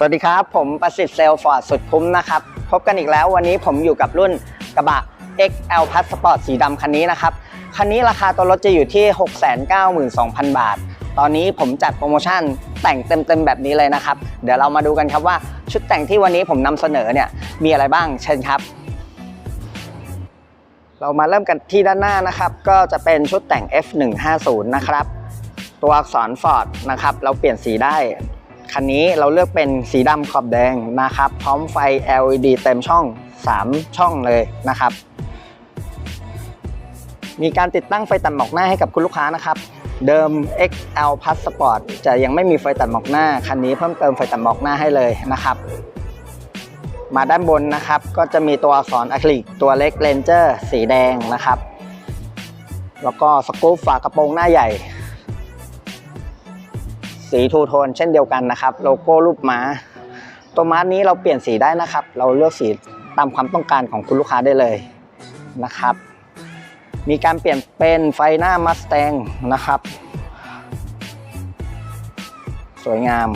สวัสดีครับ ผมประสิทธิ์เซลฟอร์ดสุดคุ้มนะครับ พบกันอีกแล้ววันนี้ผมอยู่กับรุ่นกระบะ XL Plus Sport สีดำคันนี้นะครับ คันนี้ราคาตัวรถจะอยู่ที่ 692,000 บาท ตอนนี้ผมจัดโปรโมชั่นแต่งเต็มๆแบบนี้เลยนะครับ เดี๋ยวเรามาดูกันครับว่าชุดแต่งที่วันนี้ผมนำเสนอเนี่ยมีอะไรบ้างเชิญครับเรามาเริ่มกันที่ด้านหน้านะครับ ก็จะเป็นชุดแต่ง F150 นะครับ ตัวอักษร Ford นะครับ เราเปลี่ยนสีได้ คันนี้เราเลือกเป็นสีดำขอบแดงนะครับ พร้อมไฟ LED เต็มช่อง 3 ช่องเลยนะครับ มีการติดตั้งไฟตัดหมอกหน้าให้กับคุณลูกค้านะครับ เดิม XL Plus Sport จะยังไม่มีไฟตัดหมอกหน้า คันนี้เพิ่มเติมไฟตัดหมอกหน้าให้เลยนะครับ มาด้านบนนะครับ ก็จะมีตัวอักษรอะคริลิกตัวเล็กเลนเจอร์สีแดงนะครับ แล้วก็สกรูปฝากระโปรงหน้าใหญ่ สีทูโทนเช่นเดียวกันนะครับ โลโก้รูปม้า ตัวม้านี้เราเปลี่ยนสีได้นะครับ เราเลือกสีตามความต้องการของคุณลูกค้าได้เลยนะครับ มีการเปลี่ยนเป็นไฟหน้ามัสแตงนะครับ สวยงาม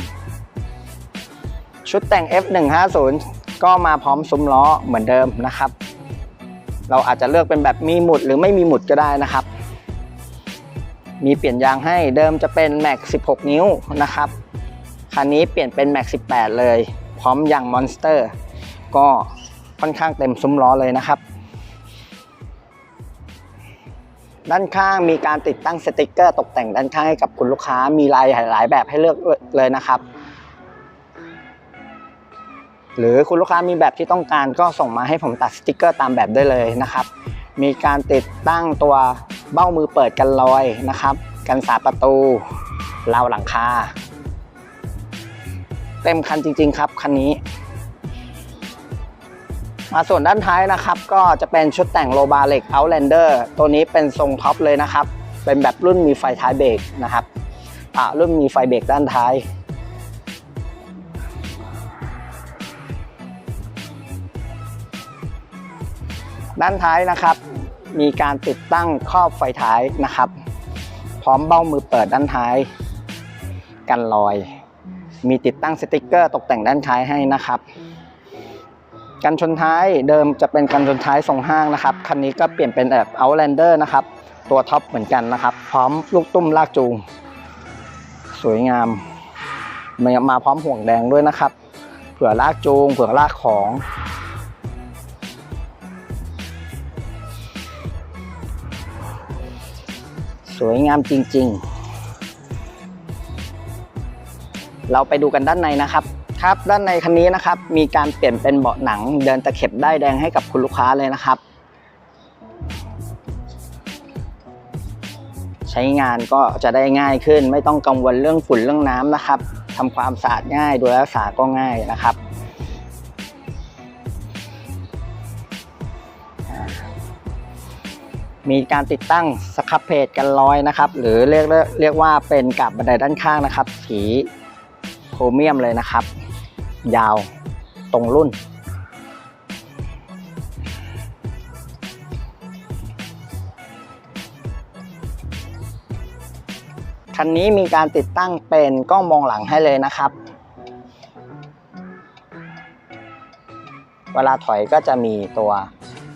ชุดแต่ง F150 ก็มาพร้อมซุ้มล้อเหมือนเดิมนะครับ เราอาจจะเลือกเป็นแบบมีหมุดหรือไม่มีหมุดก็ได้นะครับ มีเปลี่ยนยางให้เดิมจะเป็น Max 16 นิ้วนะครับ คันนี้เปลี่ยนเป็น Max 18 เลย พร้อมยาง Monster ก็ค่อนข้างเต็มซุ้มล้อเลยนะครับ ด้านข้างมีการติดตั้งสติกเกอร์ตกแต่งด้านข้างให้กับคุณลูกค้ามีลายหลายแบบให้เลือกเลยนะครับ หรือคุณลูกค้ามีแบบที่ต้องการก็ส่งมาให้ผมตัดสติกเกอร์ตามแบบได้เลยนะครับ มีการติดตั้งตัว เบ้ามือเปิดกันรอยนะครับ กันสาประตูราวหลังคา เต็มคันจริง ๆ ครับคันนี้ มาส่วนด้านท้ายนะครับ ก็จะเป็นชุดแต่งโลบาเล็ก Outlander ตัวนี้เป็นทรงท็อปเลยนะครับ เป็นแบบรุ่นมีไฟท้ายเบรกนะครับอ่ารุ่นมีไฟเบรกด้านท้ายด้านท้ายนะครับ มีการติดตั้งครอบไฟท้ายนะครับ พร้อมเบ้ามือเปิดด้านท้าย กันรอย มีติดตั้งสติกเกอร์ตกแต่งด้านท้ายให้นะครับ กันชนท้ายเดิมจะเป็นกันชนท้ายทรงห้างนะครับ คันนี้ก็เปลี่ยนเป็นแบบ Outlander นะครับ ตัวท็อปเหมือนกันนะครับ พร้อมลูกตุ้มลากจูง สวยงาม มามาพร้อมห่วงแดงด้วยนะครับ เผื่อลากจูง เผื่อลากของ วยงามจริง ๆ เราไปดูกันด้านในนะครับ ครับด้านในคันนี้นะครับ มีการเปลี่ยนเป็นเบาะหนัง เดินตะเข็บได้แดงให้กับคุณลูกค้าเลยนะครับ ใช้งานก็จะได้ง่ายขึ้น ไม่ต้องกังวลเรื่องฝุ่นเรื่องน้ำนะครับทำความสะอาดง่ายดูแลรักษาก็ง่ายนะครับ มีการติดตั้งสครับเพจกันร้อยนะครับ หรือเรียกเรียกว่าเป็นกับบันไดด้านข้างนะครับ สีโครเมียมเลยนะครับ ยาวตรงรุ่น คันนี้มีการติดตั้งเป็นกล้องมองหลังให้เลยนะครับ เวลาถอยก็จะมีตัว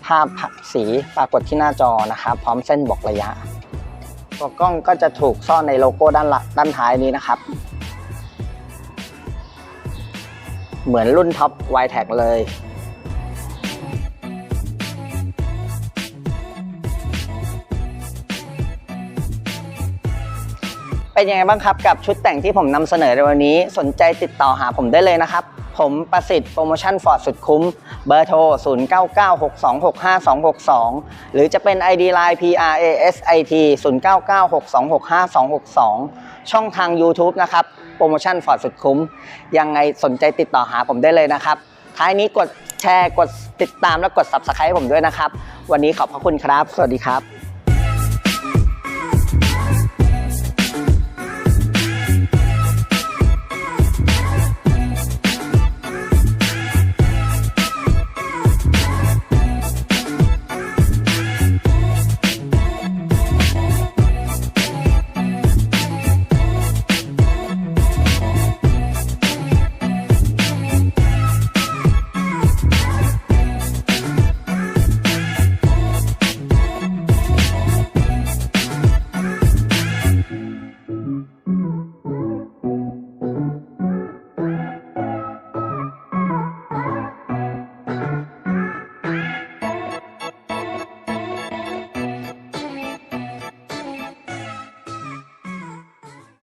ภาพสีปรากฏที่หน้าจอนะครับ พร้อมเส้นบอกระยะ ตัวกล้องก็จะถูกซ่อนในโลโก้ด้านหลังด้านท้ายนี้นะครับ เหมือนรุ่นท็อป y t แท็กเลยเป็นยังไงบ้างครับกับชุดแต่งที่ผมนำเสนอในวันนี้ สนใจติดต่อหาผมได้เลยนะครับ ผมประสิทธิ์โปรโมชั่นฟอร์ดสุดคุ้ม เบอร์โทร 0996265262 หรือจะเป็น ID Line PRASIT 0996265262 ช่องทาง YouTube นะครับ โปรโมชั่นฟอร์ดสุดคุ้ม ยังไงสนใจติดต่อหาผมได้เลยนะครับ ท้ายนี้กดแชร์ กดติดตามและกด Subscribe ให้ผมด้วยนะครับ วันนี้ขอบพระคุณครับ สวัสดีครับ